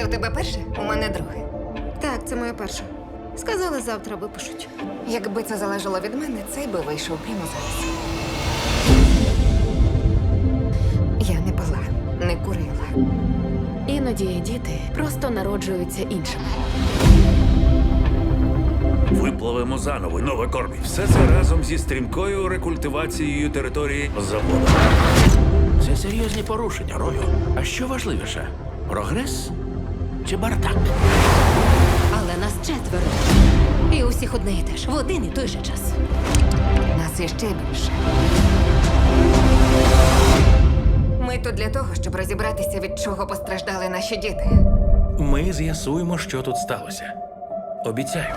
Це у тебе перше? У мене друге. Так, це моє перше. Сказали, завтра випишуть. Якби це залежало від мене, цей би вийшов прямо зараз. Я не пила, не курила. Іноді діти просто народжуються іншими. Випливемо заново нове кормі. Все це разом зі стрімкою рекультивацією території заводу. Це серйозні порушення, Рою. А що важливіше? Прогрес чи бардак? Але нас четверо. І усіх одне і те ж, в один і той же час. Нас іще більше. Ми тут для того, щоб розібратися, від чого постраждали наші діти. Ми з'ясуємо, що тут сталося. Обіцяю.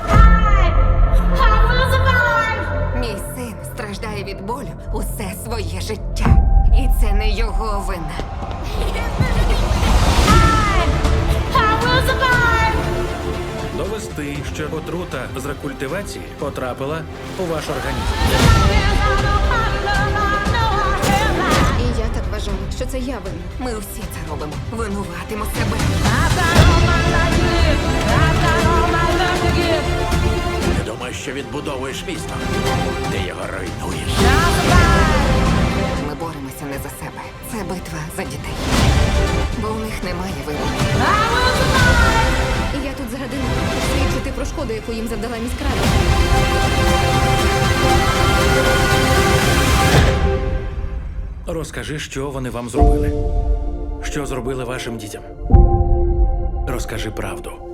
Мій син страждає від болю усе своє життя. І це не його вина. Довести, що отрута з рекультивації потрапила у ваш організм. І я так вважала, що це я винна. Ми всі це робимо. Винуватимо себе. Ти думаєш, що відбудовуєш місто? Ти його руйнуєш. Ми боремося не за себе. Це битва за дітей. Бо у них немає вибору. Про шкоду, яку їм завдала міськрада. Розкажи, що вони вам зробили. Що зробили вашим дітям. Розкажи правду.